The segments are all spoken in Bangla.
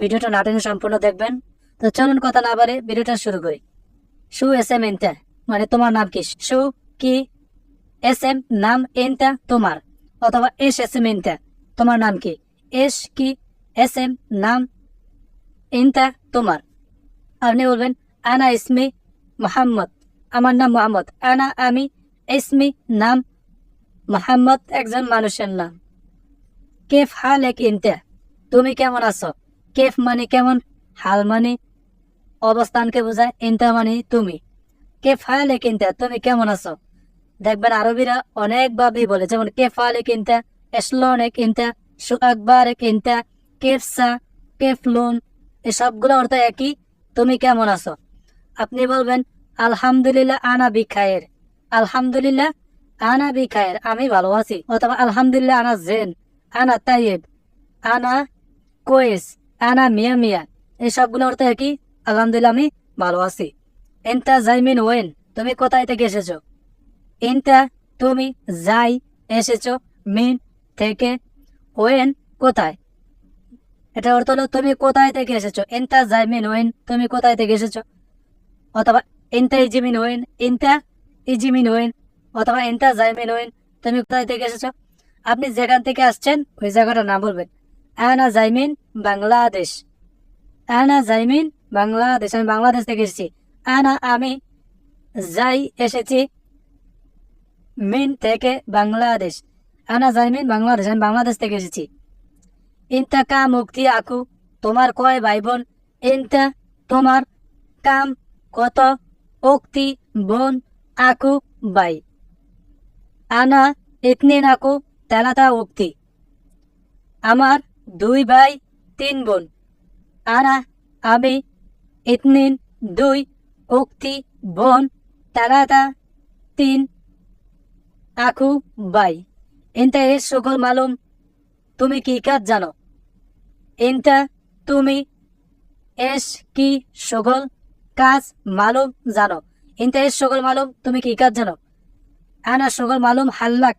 ভিডিওটা নাটেনে সম্পূর্ণ দেখবেন। তো চলুন কথা না বাড়ে ভিডিওটা শুরু করি। সু এস এম এনটা মানে তোমার নাম কি? সু কি? এস এম, নাম এনটা তোমার, অথবা এস এস এম এনটা, তোমার নাম কি? এস কি? এস এম, নাম এনটা তোমার। আপনি বলবেন, আনা ইসমি মোহাম্মদ, আমার নাম মোহাম্মদ। আনা আমি ইসমি, নাম মোহাম্মদ, একজন মানুষের নাম। কেফ হাল এক ইনতে তুমি কেমন আছো? কেফ মানে কেমন? হাল মানে অবস্থানকে বোঝায় ইনতা মানে তুমি। কেফ হাল এক ইনতে তুমি কেমন আছো? দেখবেন আরবিরা অনেক ভাবেই বলে, যেমন কেফ হাল এক ইনতে এসলন এক ইনতে সু আকবার এক ইনতে কেফসা কেফলুন এই সবগুলো অর্থ একই। তুমি কেমন আছো? আপনি বলবেন, আলহামদুলিল্লাহ আনা বিখায়ের আলহামদুলিল্লাহ আনা বিখায়ের আমি ভালো আছি। অথবা আলহামদুলিল্লাহ আনা জেন, আনা তাইয়েব, আনা কোয়েস। আনা মিয়া মিয়া এই সবগুলো অর্থ একই আলহামদুলিল্লাহ, আমি ভালো আছি। এনতা জাইমিন ওয়েন, তুমি কোথায় থেকে এসেছ? এনতা, তুমি যাই এসেছ মিন থেকে ওয়েন কোথায়? এটা অর্থ হলো, তুমি কোথায় থেকে এসেছ? এনতা জাইমিন ওয়েন, তুমি কোথায় থেকে এসেছ? অথবা এনতা ইজিমিন ওয়েন, এনতা ইজিমিন ওয়েন, অথবা এনতা জাইমিন ওয়েন, তুমি কোথায় থেকে এসেছ? আপনি যেখান থেকে আসছেন, ওই জায়গাটার নাম বলবেন। আনা জাইমিন বাংলাদেশ। আনা জাইমিন বাংলাদেশ, আমি বাংলাদেশ থেকে এসেছি। আনা, আমি যাই এসেছি মিন থেকে বাংলাদেশ। আনা জাইমিন বাংলাদেশ, আমি বাংলাদেশ থেকে এসেছি। ইনতা কা মুক্তি আকু, তোমার কয় ভাই বোন ইনতা, তোমার কাম কত? উক্তি, বোন, আকু, বাই। আনা, ইতনিন আকু, তেলাতা উক্তি। আমার দুই ভাই, তিন বোন। আনা আমি ইতনিন দুই, উক্তি, বোন তেলাতা তিন আকু বাই ইনতা এর সকল মালুম, তুমি কি কাজ জানো? ইনটা তুমি এস কি সকল কাজ মালুম জানো? ইনটা এস সকল মালুম, তুমি কি কাজ জানো? আনা সকল মালুম হাল্লাক,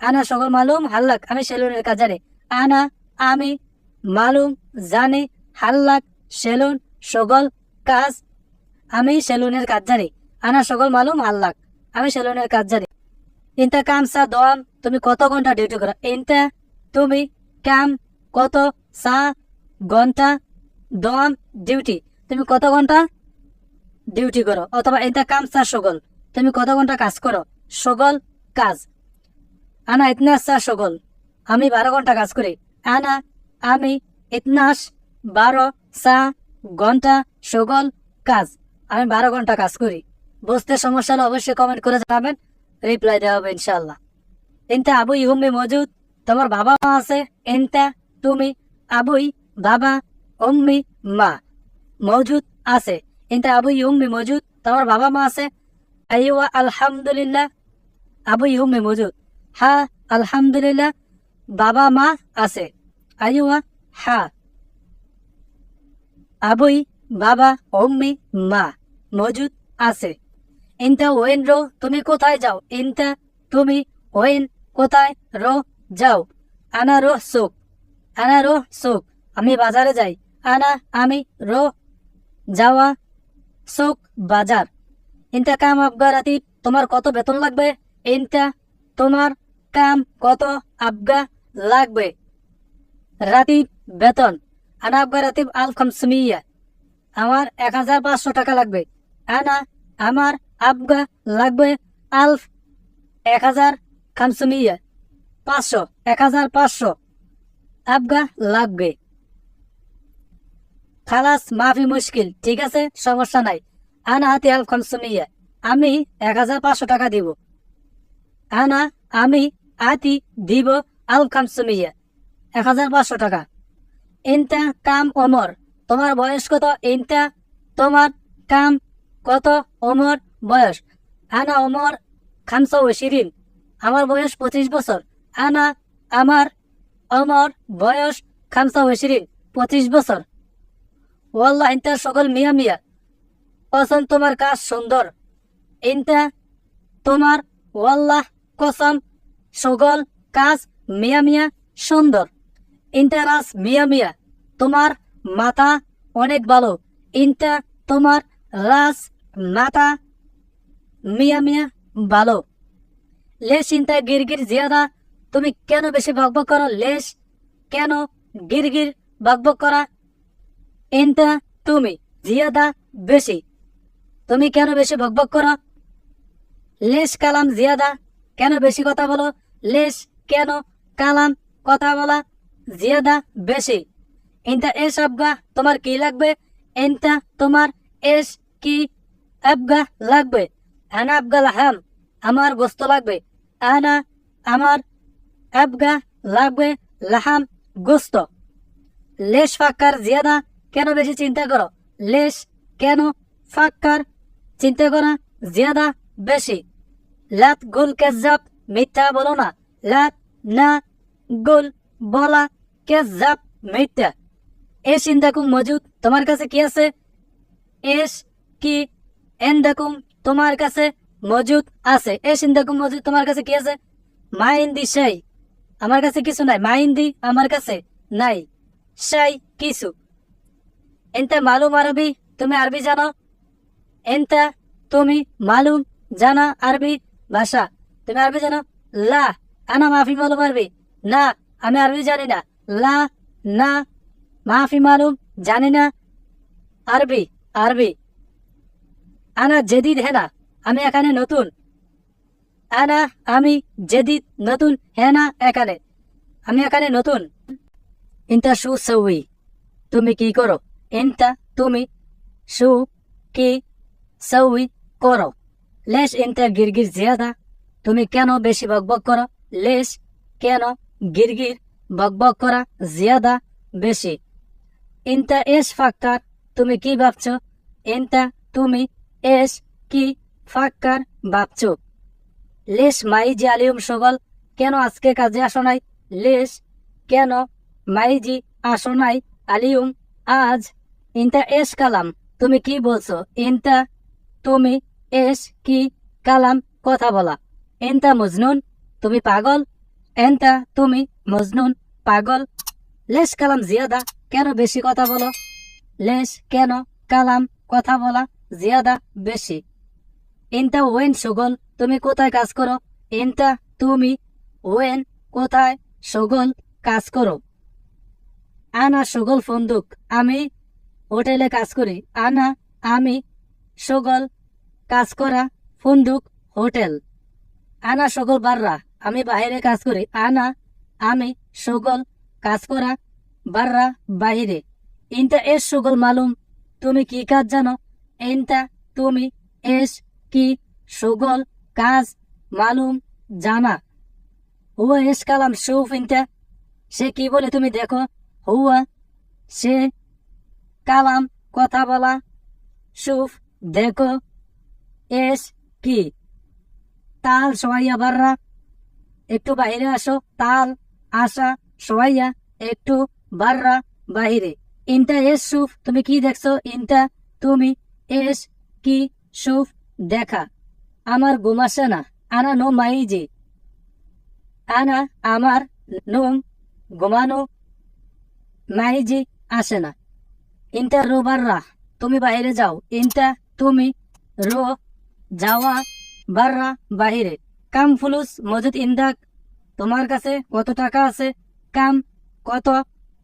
আনা সকল মালুম হাল্লাক, আমি সেলুনের কাজ জানি। আনা আমি মালুম, জানি, হাল্লাক সেলুন সকল কাজ। আমি সেলুনের কাজ জানি। আনা সকল মালুম, হাল্লাক। আমি সেলুনের কাজ জানি। ইনটা কাম সা দোয়াম, তুমি কত ঘণ্টা ডিউটি করো? ইনটা তুমি কাম কত সা ঘণ্টা দম ডিউটি? তুমি কত ঘণ্টা ডিউটি করো? অথবা এটা কাম সা সগল, তুমি কত ঘণ্টা কাজ করো? সগল, কাজ। আনা ইতনা সা সগল, আমি বারো ঘণ্টা কাজ করি। আনা, আমি, ইতনাস, বারো সা ঘণ্টা সগল, কাজ। আমি বারো ঘণ্টা কাজ করি। বুঝতে সমস্যা হলে অবশ্যই কমেন্ট করে জানাবেন। রিপ্লাই দেওয়া হবে ইনশাল্লাহ ইনতা আবু ইহুম্মি মজুদ, তোমার বাবা মা আছে? এনতা তুমি, আবুই, বাবা, উম্মি, মা মজুদ আছে। এনতা আবুই উম্মি মজুদ, তোমার বাবা মা আছে? আইওয়া আলহামদুলিল্লাহ। আবুই উম্মি মজুদ। হা, আলহামদুলিল্লাহ। বাবা মা আছে। আইওয়া হা। আবুই, বাবা, উম্মি, মা মজুদ আছে। ইনতা, ওয়েন, রো, তুমি কোথায় যাও? ইনতা, তুমি, ওয়েন, কোথায়? রো, যাও। আনা রোহ সুখ আনা রোহ সুখ আমি বাজারে যাই। আনা, আমি, রো, যাওয়া সুখ বাজার। ইনতা, কাম আবগা রাতিব তোমার কত বেতন লাগবে? ইনতা, তোমার কাম কত আবগা লাগবে। রাতিব বেতন। আনা আবগা রাতিব আল খামসুমিয়া আমার এক হাজার পাঁচশো টাকা লাগবে। আনা, আমার আবগা লাগবে আলফ এক হাজার খামসুমিয়া। পাঁচশো, এক হাজার পাঁচশো আবগা লাগবে। খালাস, মাফি মুশকিল, ঠিক আছে, সমস্যা নাই। আনা হাতি আল খনসুমিয়া আমি এক হাজার পাঁচশো টাকা দিব। আনা, আমি আতি দিব আল খামসুমিয়া এক হাজার পাঁচশো টাকা। ইনতা কাম অমর তোমার বয়স কত? ইনতা তোমার কাম কত? অমর বয়স। আনা অমর খামসা ও শিরিন, আমার বয়স পঁচিশ বছর। আনা আমার অমর বয়স খামসা ওশিরিন পঁচিশ বছর। ওয়াল্লাহ, ইন্তা সকল মিয়া মিয়া পছন্দ তোমার কাজ সুন্দর। ইন্তা তোমার ওয়াল্লাহ কসম সকল কাজ মিয়া মিয়া, সুন্দর। ইন্টারাস মিয়া মিয়া। তোমার মাথা অনেক ভালো। ইনটা তোমার রাস মাথা মিয়া মিয়া ভালো। লেশ ইনটা গিরগির জিয়াদা, তুমি কেন বেশি বকবক করো? লেশ, কেন গিরগির বকবক করা? ইনটা তুমি, জিয়াদা বেশি। তুমি কেন বেশি বকবক করো? লেশ কালাম জিয়াদা, কেন বেশি কথা বলো? লেশ কেন কালাম, কথা বলা, জিয়াদা বেশি। ইনটা এস আবগা তোমার কি লাগবে? ইনটা তোমার এস কি আবগা লাগবে? আনা আবগা লাহাম, আমার গোস্ত লাগবে। আনা আমার আবগা লাগবে লাহাম গোস্ত। লেশ ফাক্কার জিয়াদা কেন বেশি চিন্তা করো? লেশ কেন ফাক্কার চিন্তা করা জিয়াদা বেশি। লাত গুল কেজাব মিথ্যা বলো না। লাত না গুল, বলা কেজাব মিথ্যা। এ সিন্দাকুম মজুদ, তোমার কাছে কি আছে? এস, কি এন্দাকুম তোমার কাছে মজুদ আছে। এ সিন্দাকুম মজুদ, তোমার কাছে কি আছে? মাইন্দি সেই আমার কাছে কিছু নাই। মাইন্দি আমার কাছে নাই। সেই কিছু। এনতে মালুম আরবি, তুমি আরবি জানো? এনতা তুমি মালুম জানা আরবি ভাষা। তুমি আরবি জানো? লা, আনা মাফি মালুম আরবি। না, আমি আরবি জানি না। লা, না, মাফি মালুম, জানি না। আরবি আরবি। আনা জেদিদ হ্যাঁ না, আমি এখানে নতুন। আনা, আমি জেদিদ, নতুন হ্যাঁ না, এখানে। আমি এখানে নতুন। ইনতা সু সউই তুমি কি করো? ইনতা তুমি সু কি সউই করো? লেশ ইনতা গিরগির জিয়াদা, তুমি কেন বেশি বকবক করো? লেশ কেন গিরগির, বকবক করা, জিয়াদা বেশি। ইনতা এস ফাক্কার, তুমি কি ভাবছ? ইনতা তুমি এস কি ফাক্কার ভাবছ? লেশ মাইজি আলিয়ম সগল, কেন আজকে কাজে আসো নাই? লেশ, কেন মাইজি আসো নাই আলিউম আজ ইনতা এস কালাম, তুমি কি বলছো? ইনতা তুমি এস কি কালাম, কথা বলা। এনতা মজনুন, তুমি পাগল? এনতা, তুমি, মজনুন, পাগল, লেশ কালাম জিয়াদা, কেন বেশি কথা বলো? লেশ কেন কালাম কথা বলা জিয়াদা বেশি? এনতা, ওয়েন, সুগল, তুমি কোথায় কাজ করো? এনতা, তুমি, ওয়েন, কোথায় সুগল কাজ করো? আনা, সুগল, ফন্দুক, আমি হোটেলে কাজ করি। আনা, আমি সুগল কাজ করা, ফন্দুক, হোটেল। আনা সকল বাররা। আমি বাইরে কাজ করি। আনা আমি সকল কাজ করা বাররা বাইরে। ইনটা এস সকল মালুম, তুমি কি কাজ জানো? ইনটা তুমি এস কি সকল কাজ মালুম জানা। হুয়া এস কালাম সুফ ইনটা সে কি বলে তুমি দেখো? হুয়া সে কালাম কথা বলা সুফ দেখো। এস কি? তাল সবাইয়া বাররা একটু বাইরে আসো। তাল আসা সবাইয়া একটু বাররা বাইরে। ইনটা এস সুফ, তুমি কি দেখছ? ইনটা তুমি এস কি সুফ দেখা। আমার ঘুমাসে না আনা নো মাইজি। আনা আমার নোম ঘুমানো মাইজি আসে না। ইনটা রো বাররা, তুমি বাইরে যাও। ইনটা তুমি রো যাওয়া বাররা বাহিরে কাম ফুলুস, মজুদ ইন্দাক তোমার কাছে কত টাকা আছে? কাম কত?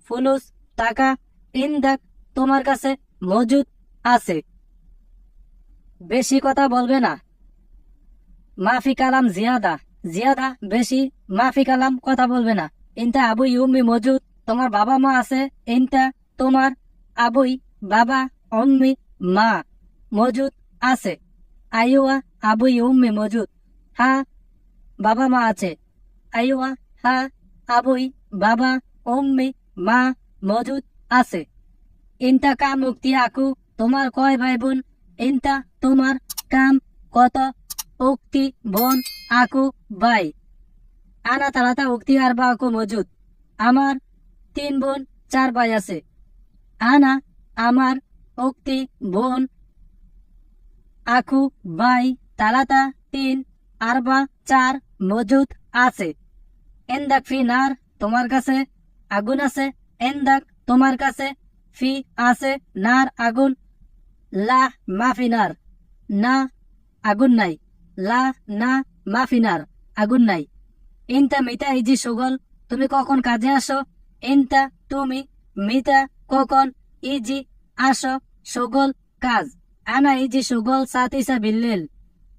ফুলুস, টাকা ইন্দাক তোমার কাছে মজুদ আছে। বেশি কথা বলবে না। মাফি কালাম জিয়াদা। জিয়াদা, বেশি মাফি কালাম কথা বলবে না। ইনটা আবুই উম্মি মজুদ, তোমার বাবা মা আছে। ইনটা তোমার আবুই বাবা অম্মি মা মজুদ আছে। আইওয়া আবুই উম্মি মজুদ। হা বাবা মা আছে। আইওয়া, হা, আবই, বাবা উম্মি মা, মজুদ আছে। ইনটা কাম উক্তি আকু, তোমার কয় ভাই বোন ইনটা তোমার কাম কত? উক্তি, বোন, আকু ভাই আনা তালাতা উক্তি আর বা আকু মজুদ। আমার তিন বোন, চার ভাই আছে। আনা, আমার উক্তি, বোন, আকু, বাই। তালাতা, তিন আরবা চার মজুদ আছে। এন্দাক ফি নার তোমার কাছে, আগুন আছে। এন্দাক তোমার কাছে, ফি আছে। নার আগুন। লা মাফিনার না, আগুন নাই। লা, না মাফিনার আগুন নাই। ইনতা মিতা ইজি সুগল, তুমি কখন কাজে আসো? ইনতা তুমি মিতা কখন ইজি আসো? সুগল কাজ। আনা ইজি সুগল সাতিসা বিল্লিল।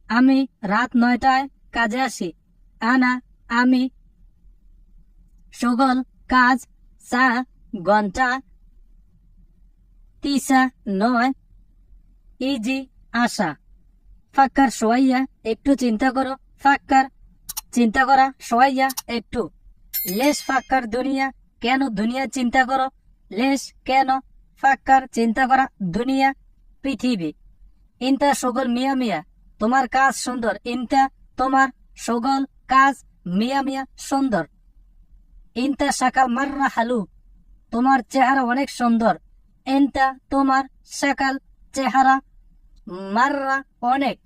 আমি রাত নয়টায় কাজে আসি। আনা, আমি, সুগল, কাজ সা ঘণ্টা তিসা, নয়, ইজি, আশা। ফাক্কার সোয়াইয়া, একটু চিন্তা করো। ফাক্কার চিন্তা করা, সোয়াইয়া, একটু। লেশ ফাক্কার দুনিয়া, কেন দুনিয়া চিন্তা করো? লেশ কেন ফাক্কার চিন্তা করা দুনিয়া, পৃথিবী? ইনতা সগল মিয়া মিয়া, তোমার কাজ সুন্দর। ইনতা তোমার সগল কাজ মিয়া মিয়া সুন্দর। ইনতা সাকাল মাররা হালু, তোমার চেহারা অনেক সুন্দর। এনতা তোমার সকাল চেহারা মাররা অনেক,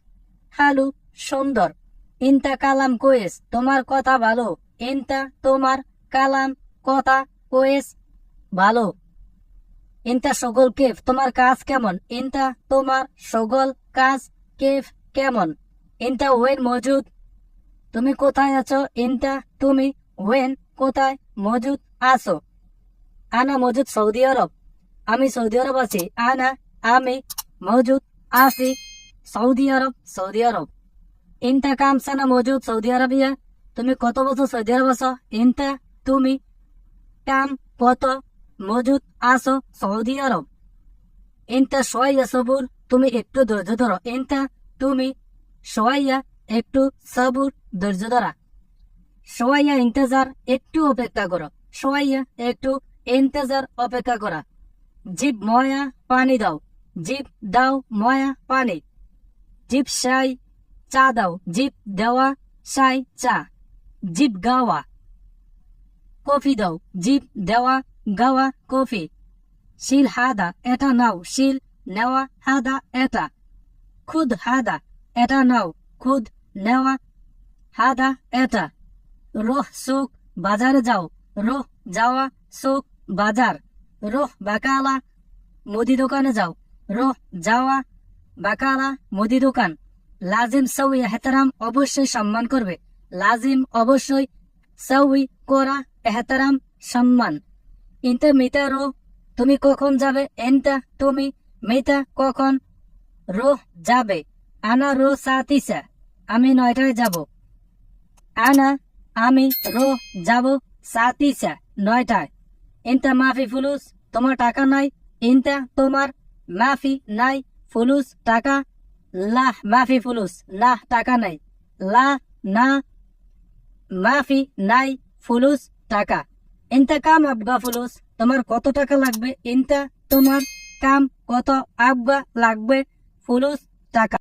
হালু সুন্দর। ইনতা কালাম কোয়েস, তোমার কথা ভালো। ইনতা তোমার কালাম কথা কোয়েস ভালো। ইনতা সগল কেফ, তোমার কাজ কেমন? ইনতা তোমার সগল কাজ কেফ কেমন? ইনতা ওয়েন মজুদ তুমি কোথায় আছো? ইনতা তুমি ওয়েন কোথায়? মজুদ, আসো। আনা মজুদ, সৌদি আরব। আমি সৌদি আরব আছি। আনা, আমি মজুদ, আসি। Saudi Arab Saudi Arab. ইনতা কাম সানা মজুদ, সৌদি আরবিয়া। তুমি কত বছর সৌদি আরব আছো? ইনতা তুমি, কাম, কত? মজুদ, আসো, সৌদি আরব। ইনতা সোয়াইয়া, সবুর। তুমি একটু ধৈর্য ধরো। ইনতা তুমি, সোয়াইয়া একটু সবুর ধৈর্য ধরা। সোয়াইয়া ইন্তজার, একটু অপেক্ষা করো। সোয়াইয়া একটু ইন্তজার অপেক্ষা করা। জিপ ময়া, পানি দাও। জিপ দাও ময়া, পানি। জিপ সাই, চা দাও। জিপ দেওয়া, সাই, চা। জিপ গাওয়া, কফি দাও। জিপ দেওয়া, গাওয়া, কফি। শিল হাদা, এটা নাও। শিল নেওয়া, হাদা, এটা। খুদ হাদা, এটা নাও। খুদ নেওয়া। হাদা, এটা। রোহ সুক বাজারে যাও। রোহ, যাওয়া সুক বাজার। রোহ, বাকালা, মুদি দোকানে যাও। রোহ, যাওয়া, বাকালা, মুদি দোকান। লাজিম সউই এহতারাম অবশ্যই সম্মান করবে। লাজিম, অবশ্যই সউই করা, এহতারাম সম্মান। ইনতে মিতা রো তুমি কখন যাবে? এনতা তুমি মিতা কখন? রো যাবে। আনা রো সাতিসা আমি নয়টায় যাব। আনা, আমি, রো, যাব সাতিসা নয়টায়। ইনতা মাফি ফুলুস, তোমার টাকা নাই। ইনতা তোমার মাফি নাই। ফুলুস, টাকা? লাহ, মাফি ফুলুস, লাহ, টাকা নাই। লা না, মাফি নাই। ফুলুস, টাকা? ইনতা কাম আবগা ফুলুস, তোমার কত টাকা লাগবে? ইনতা তোমার কাম কত আবগা লাগবে? ফুলুস, টাকা?